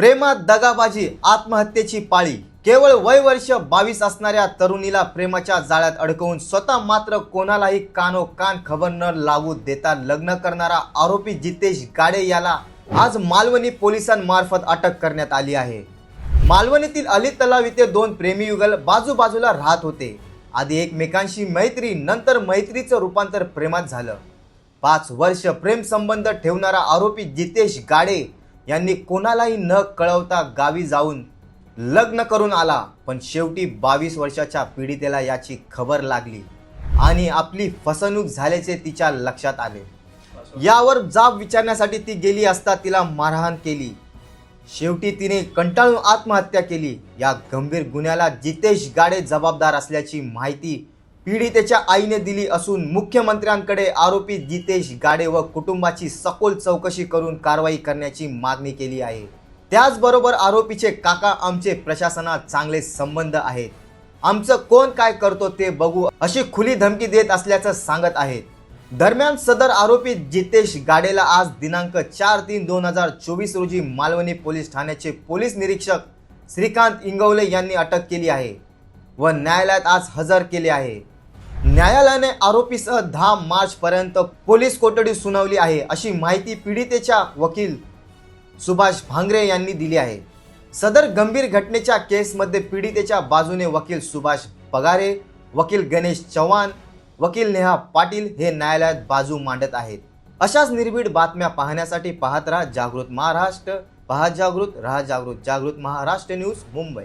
प्रेमात दगाबाजी आत्महत्येची पाळी. केवळ वय वर्ष बावीस असणाऱ्या तरुणीला प्रेमाच्या जाळ्यात अडकवून स्वतः मात्र कोणालाही कानो कान खबर न लागू देता लग्न करणारा आरोपी जितेश गाडे याला आज मालवणी पोलिसांमार्फत अटक करण्यात आली आहे. मालवणीतील अली तलाव इथे दोन प्रेमीयुगल बाजूबाजूला राहत होते. आधी एकमेकांशी मैत्री नंतर मैत्रीचं रूपांतर प्रेमात झालं. पाच वर्ष प्रेमसंबंध ठेवणारा आरोपी जितेश गाडे यांनी कोणालाही न कळवता गावी जाऊन लग्न करून आला. पण शेवटी बावीस वर्षाच्या पीडितेला याची खबर लागली आणि आपली फसवणूक झाल्याचे तिच्या लक्षात आले. यावर जाब विचारण्यासाठी ती गेली असता तिला मारहाण केली. शेवटी तिने कंटाळून आत्महत्या केली. या गंभीर गुन्ह्याला जितेश गाडे जबाबदार असल्याची माहिती पीडितेच्या आईने दिली असून मुख्यमंत्र्यांकडे आरोपी जितेश गाडे व कुटुंबाची सखोल चौकशी करून कारवाई करण्याची मागणी केली आहे. त्याचबरोबर आरोपीचे काका आमचे प्रशासनात चांगले संबंध आहेत. आमचं कोण काय करतो ते बघू अशी खुली धमकी देत असल्याचं सांगत आहेत. दरम्यान सदर आरोपी जितेश गाडेला आज दिनांक चार तीन दोन हजार चोवीस रोजी मालवणी पोलीस ठाण्याचे पोलीस निरीक्षक श्रीकांत इंगवले यांनी अटक केली आहे. व न्यायालयात आज हजर केले आहे. न्यायालयाने आरोपीसह दहा मार्चपर्यंत पोलीस कोठडी सुनावली आहे अशी माहिती पीडितेच्या वकील सुभाष भांगरे यांनी दिली आहे. सदर गंभीर घटनेच्या केसमध्ये पीडितेच्या बाजूने वकील सुभाष पगारे वकील गणेश चव्हाण वकील नेहा पाटील हे न्यायालयात बाजू मांडत आहेत. अशाच निर्भीड बातम्या पाहण्यासाठी पाहत राहा जागृत महाराष्ट्र पहा जागृत राहा जागृत जागृत महाराष्ट्र न्यूज मुंबई.